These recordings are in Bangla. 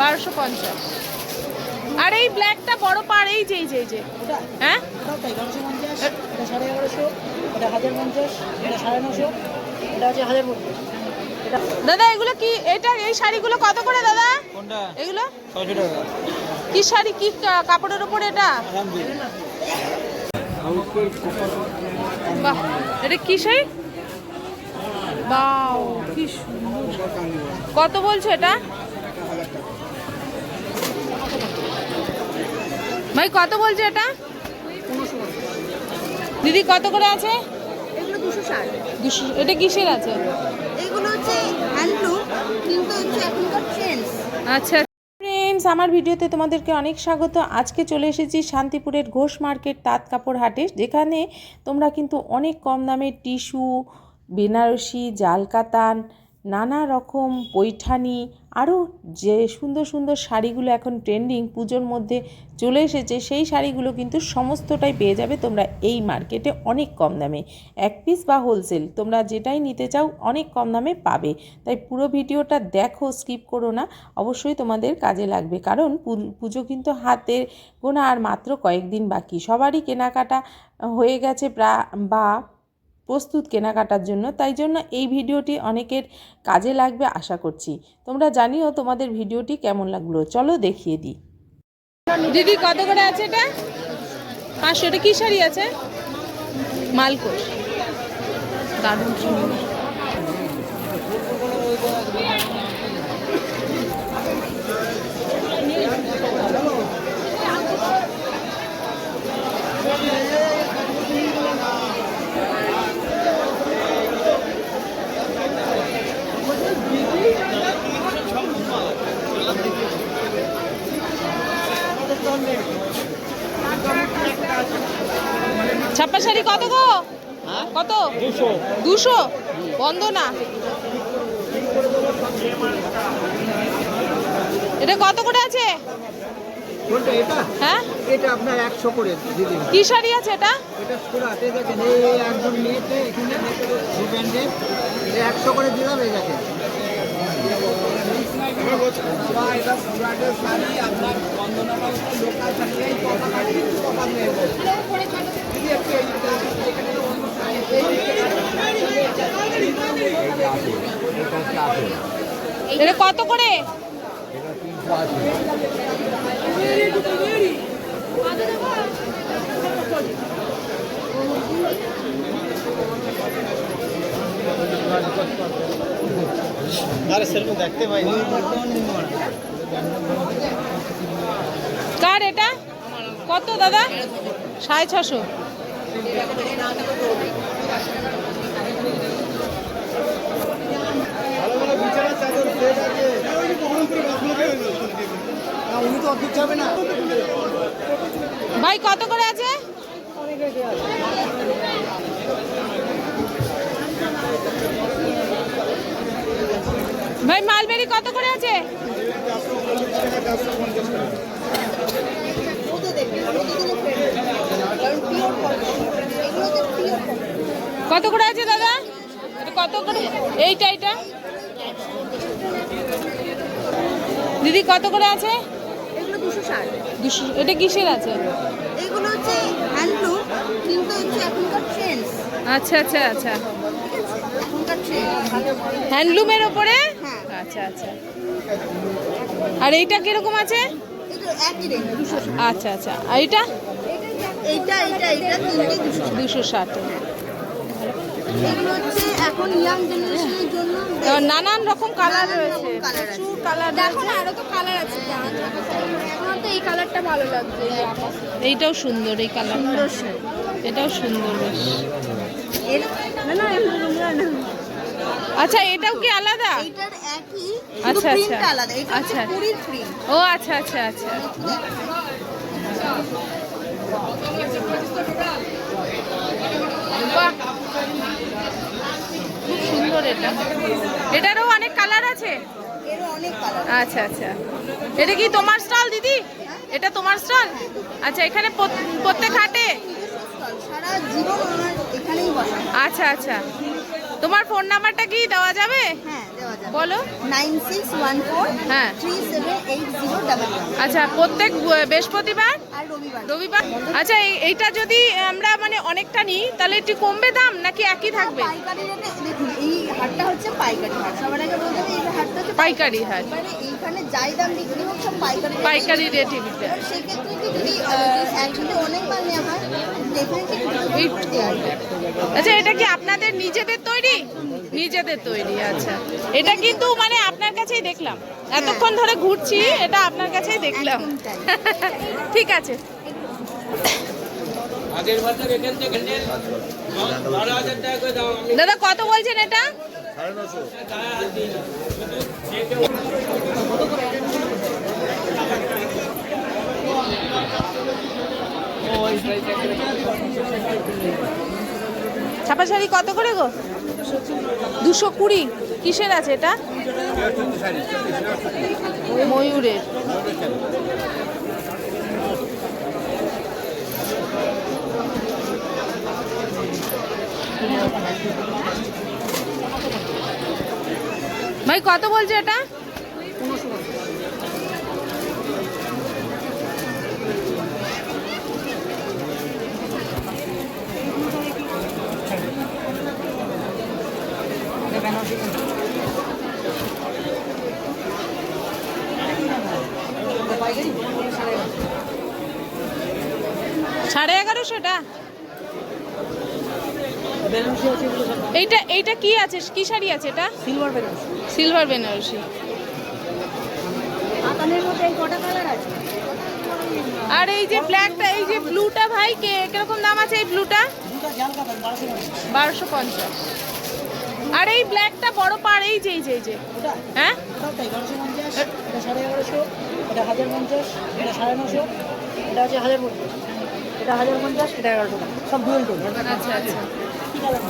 বারোশো পঞ্চাশ। আর এই ব্ল্যাকটা বড় পার এই যে যে যে। হ্যাঁ? সাড়ে এগারোশো এটা হাজার পঞ্চাশ এটা সাড়ে নশো এটা হচ্ছে হাজার পঞ্চাশ। দাদা এগুলো কি এটা এই শাড়িগুলো কত করে দাদা? কোনটা? এগুলো? টাকা। কি শাড়ি কি কাপড়ের উপর এটা? বাহ এটা কি শাড়ি? বাও কি সুন্দর। কত বলছো এটা? ভাই কত বলছো এটা? দিদি কত করে আছে? এটা কিসের আছে? এগুলো হচ্ছে হ্যান্ডলুম কিন্তু হচ্ছে এখনকার ট্রেন্ডস। আচ্ছা। ফ্রেন্ডস আমার ভিডিওতে তোমাদেরকে অনেক স্বাগত। আজকে চলে এসেছি শান্তিপুরের ঘোষ মার্কেট তাঁত কাপড় হাটে যেখানে তোমরা কিন্তু অনেক কম দামে টিস্যু বেনারসি জাল কাতান নানা রকম পৈঠানি, আরও যে সুন্দর সুন্দর শাড়িগুলো এখন ট্রেন্ডিং পুজোর মধ্যে চলে এসেছে, সেই শাড়িগুলো কিন্তু সমস্তটাই পেয়ে যাবে তোমরা এই মার্কেটে অনেক কম দামে। এক পিস বা হোলসেল তোমরা যেটাই নিতে চাও অনেক কম দামে পাবে। তাই পুরো ভিডিওটা দেখো স্কিপ করো না, অবশ্যই তোমাদের কাজে লাগবে। কারণ পুজো কিন্তু হাতে গোনা আর মাত্র কয়েকদিন বাকি। সবারই কেনাকাটা হয়ে গেছে প্রা- বা প্রস্তুত কেনাকাটার জন্য। তাই জন্য এই ভিডিওটি অনেকের কাজে লাগবে আশা করছি। তোমরা জানিও তোমাদের ভিডিওটি কেমন লাগল। চলো দেখিয়ে দিই। দিদি, কত করে আছে এটা? পাঁচশো। এটা কী শাড়ি আছে? মালকোষ দারুণ সুন্দর ছাপ্পা শাড়ি কত গো কত দুশো? বন্ধ না। এটা কত করে আছে? এটা? হ্যাঁ? এটা আপনার একশো করে দিদি। কি শাড়ি আছে এটা? এটা সুরাট এই দেখেন এই একদম নিয়েছে এখানে দু ব্যান্ডে একশো করে দিলাম এই দেখেন। আপনার এটা কত করে? আরে সেরকম দেখতে পাইনি কার এটা? কত দাদা? সাড়ে ছশো উনি তো অদ্ভুত যাবে না ভাই, কত করে আছে? ভাই, মালবেরি কত করে আছে? কত করে আছে দাদা? কত করে? এইটা এইটা? দিদি কত করে আছে? দুশো এটা কিসের আছে? এগুলো হচ্ছে হ্যান্ডলুম কিন্তু হচ্ছে এখনকার ট্রেন্ডস আচ্ছা আচ্ছা আচ্ছা। হ্যান্ডলুমের ওপরে? হ্যাঁ। আচ্ছা আচ্ছা। আর এইটা কীরকম আছে? আচ্ছা আচ্ছা। আর দুশো দুশো ষাট। এগুলো হচ্ছে এখন ইয়াং জেনারেশনের জন্য নানান রকম কালার রয়েছে প্রচুর কালার দেখো আরও তো কালার আছে। আমার তো এই কালারটা ভালো লাগছে। এইটাও সুন্দর এই কালার এটাও সুন্দর বেশ। আচ্ছা এটাও কি আলাদা? একই আচ্ছা, আচ্ছা। আলাদা। এটা আচ্ছা। ও আচ্ছা আচ্ছা আচ্ছা। বাহ সুন্দর এটা এটারও অনেক কালার আছে? আচ্ছা আচ্ছা। এটা কি তোমার স্টল দিদি? এটা তোমার স্টল আচ্ছা এখানে প্রত্যেক হাটে? আচ্ছা আচ্ছা। তোমার ফোন নাম্বারটা কি দেওয়া যাবে? বলো। হ্যাঁ। আচ্ছা প্রত্যেক বৃহস্পতিবার? রবিবার। রবিবার? আচ্ছা এই- এইটা যদি আমরা মানে অনেকটা নিই তাহলে একটু কমবে দাম? নাকি একই থাকবে? হাটটা হচ্ছে পাইকারি হাট। সবার আগে বলতে হবে এই হাটটা হচ্ছে পাইকারি হাট। এবারে এইখানে যাই দাম বিক্রি হোক সব পাইকারি পাইকারি রেটে বিক্রি। এবার সেক্ষেত্রে কি যদি একসাথে অনেক মাল নেওয়া হয় আচ্ছা এটা কি আপনাদের নিজেদের তৈরি? নিজেদের তৈরি আচ্ছা। এটা কিন্তু মানে আপনার কাছেই দেখলাম। এতক্ষণ ধরে ঘুরছি এটা আপনার কাছেই দেখলাম। ঠিক আছে। দাদা, কত বলছেন এটা? ছাপা শাড়ি কত করে গো? দুশো কুড়ি। কিসের আছে এটা? ময়ূরের। ভাই কত বলছে এটা? সাড়ে এগারোশো এটা বেনারসি আছে এগুলো সব এইটা এইটা কি আছে? কি শাড়ি আছে এটা? সিলভার বেনারসি সিলভার বেনারসি আর এই যে ব্ল্যাকটা এই যে ব্লুটা ভাই কে কীরকম দাম আছে এই ব্লুটা বারোশো পঞ্চাশ। আর এই ব্ল্যাকটা বড় পার এই যে এই যে এই যে। হ্যাঁ? এটা হাজার পঞ্চাশ এটা হাজার পঞ্চাশ। এটা এগারোশো সব টোন আচ্ছা আচ্ছা। কালার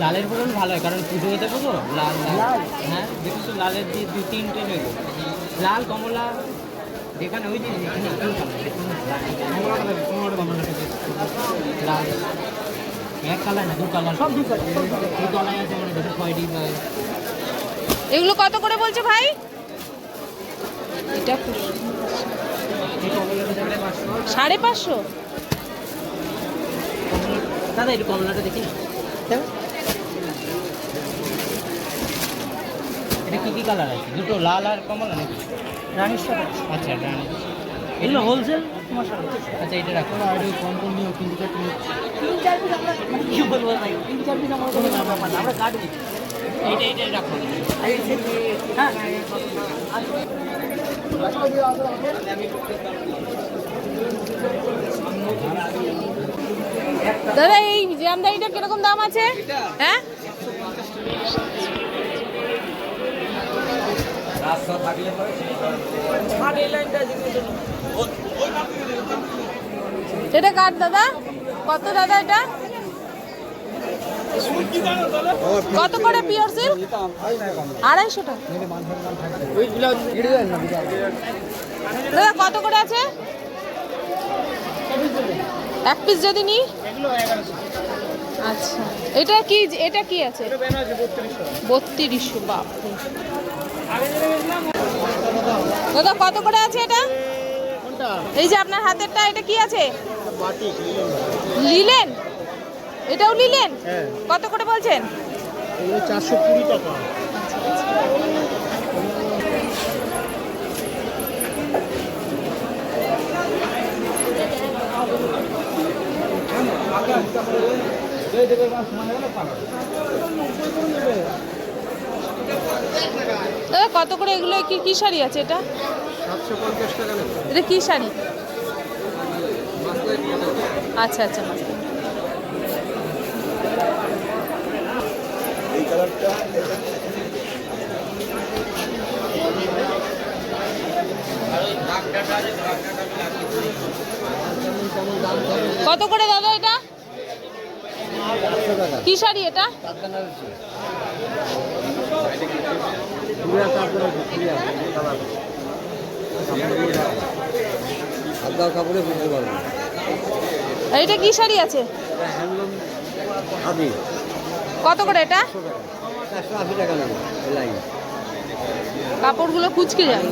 লালের পটল ভালো হয় কারণ পুজো হতে পুজো লাল লাল? হ্যাঁ দেখেছ? লালের দিয়ে দু তিনটে নেব লাল কমলা যেখানে ওই এখানে কালার কমলাটা দেখো। লাল। এক কালার না দু কালার। সব দু কালার। দু আছে মানে দেখো বা এগুলো কত করে বলছো ভাই? এটা খুব- এই কমলাটা দেখো পাঁচশো সাড়ে পাঁচশো? দাদা একটু কমলাটা দেখি। এটা কি কি কালার আছে? দুটো লাল আর কমলা নাকি? রানির সাথে। আচ্ছা রানী এগুলো হোলসেল তোমার আচ্ছা এটা রাখো। আর কম কম নিও কিন্তু তিন চার পিস আমরা মানে কি বলব ভাই? তিন চার পিস আমরা কোনো ব্যাপার না আমরা কাট এইটা এইটা রাখো। হ্যাঁ। দাদা, এই জামদানিটা কীরকম দাম আছে? হ্যাঁ? রাস্তা থাকলে এটা কার দাদা? কত দাদা এটা? কত করে পিওর সিল্ক আড়াইশো টাকা দাদা কত করে আছে? এক পিস যদি নিই? আচ্ছা। এটা কি এটা কি আছে? বত্রিশশো বাপ দাদা কত করে আছে এটা? এই যে আপনার হাতেরটা এটা কি আছে? লিলেন? এটাও নিলেন? কত করে বলছেন? চারশো কুড়ি টাকা। কত করে এগুলো? কি কি শাড়ি আছে এটা? এটা কি শাড়ি? আচ্ছা আচ্ছা কত করে দাদা এটা? কি শাড়ি এটা? কাপড়ে বুঝতে পারব আর এটা কি শাড়ি আছে? হ্যান্ডলুম কত করে এটা? কাপড়গুলো কুচকে যায়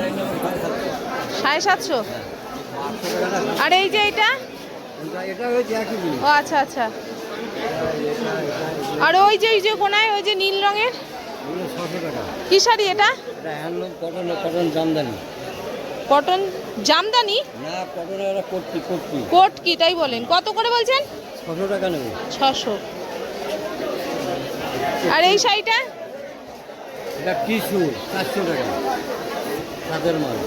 সাড়ে সাতশো? আর এই যে এটা? ও আচ্ছা আচ্ছা। আর ওই যে ওই যে কোনায় ওই যে নীল রঙের? কি শাড়ি এটা? Cotton Jamdani cotton Jamdani? না কটনের ওরা কর্তি কর্তি। কোট কি তাই বলেন। কত করে বলছেন? ছশো টাকা নেব। ছশো। আর এই শাড়িটা? এটা টিস্যু চারশো টাকা। তাদের মাল।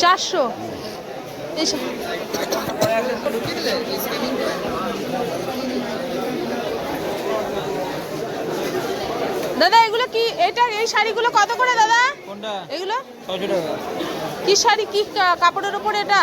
চারশো দাদা এগুলো কি এটা এই শাড়িগুলো কত করে দাদা? কোনটা? এগুলো? ছশো টাকা। কি শাড়ি? কি কাপড়ের উপরে এটা?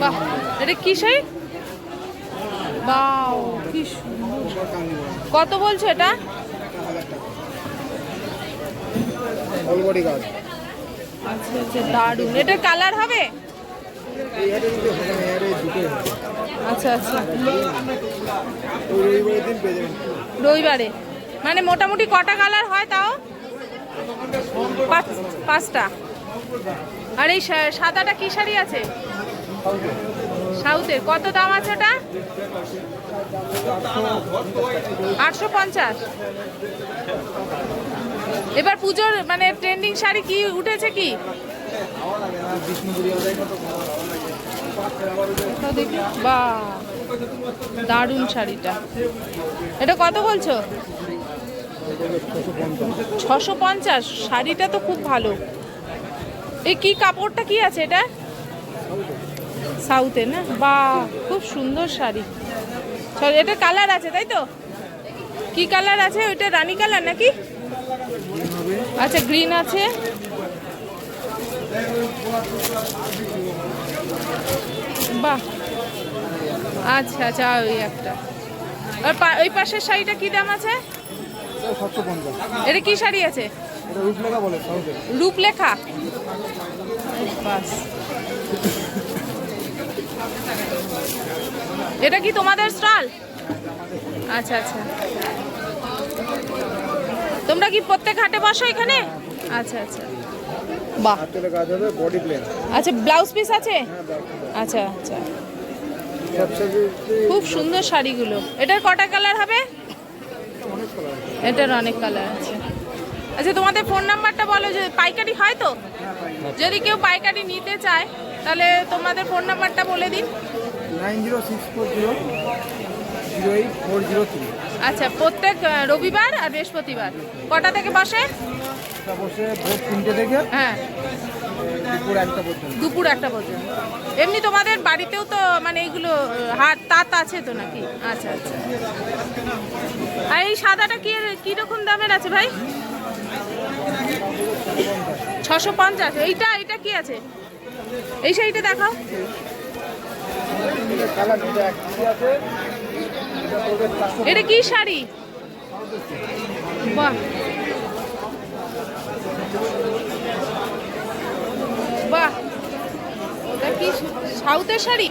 বাহ এটা কি শাড়ি? বাও কি কত বলছো এটা? আচ্ছা আচ্ছা দারুণ। এটার কালার হবে। আচ্ছা আচ্ছা। রবিবারে। মানে মোটামুটি কটা কালার হয় তাও? পাঁচ- পাঁচটা। আর এই সাদাটা কি শাড়ি আছে? সাউথের। কত দাম আছে ওটা? আটশো পঞ্চাশ। এবার পুজোর মানে ট্রেন্ডিং শাড়ি কি উঠেছে কি? দেখি। দারুণ শাড়িটা। এটা কত বলছো? ছশো পঞ্চাশ। শাড়িটা তো খুব ভালো। এই কি কাপড়টা কি আছে এটা? সাউথের না? বা, খুব সুন্দর শাড়ি। সরি এটা কালার আছে, তাই তো? কি কালার আছে? ওইটা রানী কালার নাকি? আচ্ছা গ্রিন আছে। বাহ। আচ্ছা আচ্ছা ওই একটা। আর ওই পাশের শাড়িটা কি দাম আছে? এটা কি শাড়ি আছে? রূপলেখা। বলে রূপলেখা বাস এটা কি তোমাদের স্টল? আচ্ছা আচ্ছা। তোমরা কি প্রত্যেক হাটে বসো এখানে? আচ্ছা আচ্ছা। বাহ। আচ্ছা ব্লাউজ পিস আছে? আচ্ছা আচ্ছা। খুব সুন্দর শাড়িগুলো। এটার কটা কালার হবে? এটার অনেক কালার আছে। আচ্ছা তোমাদের ফোন নাম্বারটা বলো যে পাইকারি হয় তো? যদি কেউ পাইকারি নিতে চায় তাহলে তোমাদের ফোন নাম্বারটা বলে দিন। আচ্ছা প্রত্যেক রবিবার আর বৃহস্পতিবার। কটা থেকে বসে? বসে? ভোর তিনটে থেকে। হ্যাঁ। দুপুর একটা পর্যন্ত। এমনি তোমাদের বাড়িতেও তো মানে এইগুলো, হাট, তাঁত আছে তো নাকি? আচ্ছা আচ্ছা। আর এই সাদাটা কি কি রকম দামের আছে ভাই? ছশো পঞ্চাশ। এইটা এইটা কি আছে? এই শাড়িটা দেখাও। এটা কি শাড়ি? বাহ। এটা কি সাউথের শাড়ি?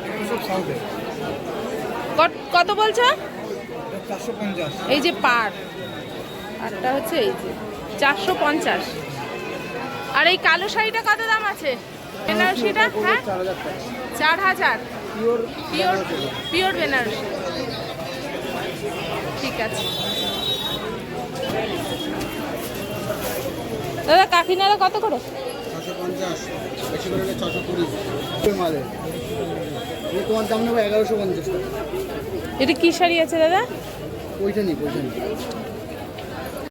কত- বলছো? এই যে পার। পারটা হচ্ছে এই যে, চারশো পঞ্চাশ। আর এই কালো শাড়িটা কত দাম আছে? বেনারসিটা হ্যাঁ? চার হাজার। Pure pure Benarasi. ঠিক আছে। দাদা, কাকিনারা কত করে? করে ছশো কুড়ি। তোমার দাম নেব এগারোশো পঞ্চাশ টাকা। এটা কি শাড়ি আছে দাদা? ওইটা নেই ওইটা নেই